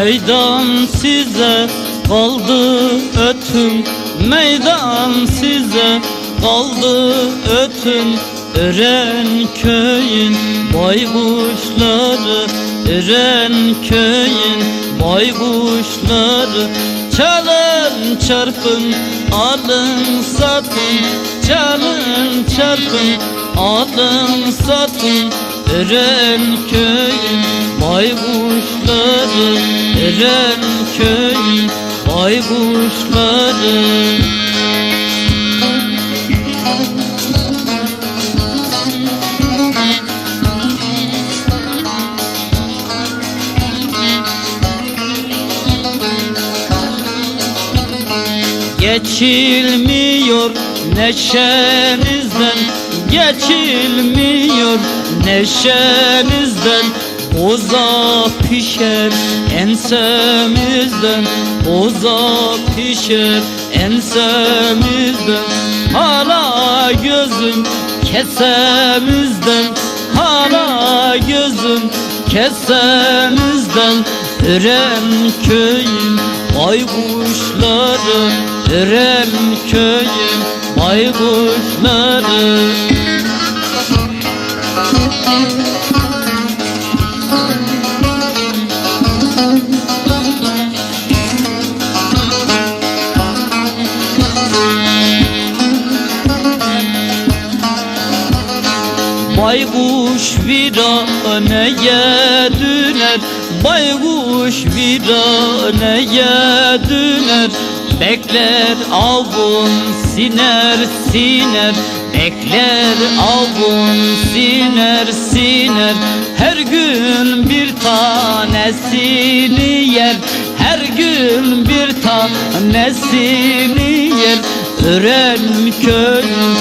Meydan size kaldı ötüm Meydan size kaldı ötüm. Eren köyün baykuşları Eren köyün baykuşları Çalın çarpın alın satın. Çalın çarpın alın satın Eren köyün baykuşları Eren köyün baykuşları Geçilmiyor neşenizden Geçilmiyor neşenizden Oza pişer ensemizden Oza pişer ensemizden Hala gözüm kesemizden Hala gözüm kesemizden Eren köyün baykuşları Eren köyün baykuşları Baykuş viraneye döner Baykuş viraneye döner. Bekler avun siner siner. Bekler avun siner siner. Her gün bir tanesini yer. Her gün bir tanesini yer. Ören köyün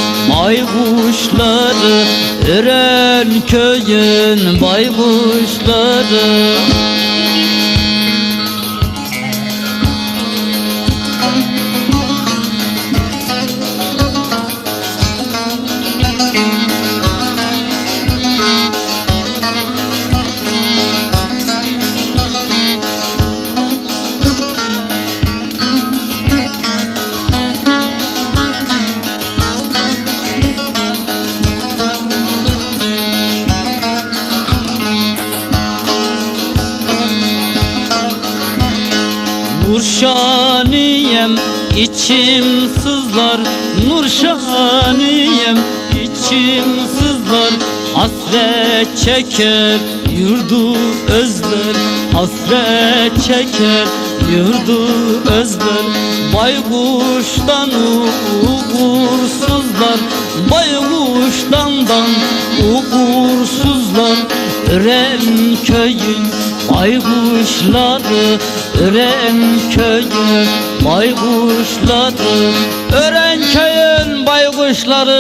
baykuşları Ören köyün baykuşları Nurşaniyem içim sızlar. Nurşaniyem içim sızlar. Hasret çeker yurdu özler. Hasret çeker yurdu özler. Baykuştan uğursuzlar. Baykuştandan uğursuzlar. Ören köyün baykuşları Ören köyün baykuşları Ören köyün baykuşları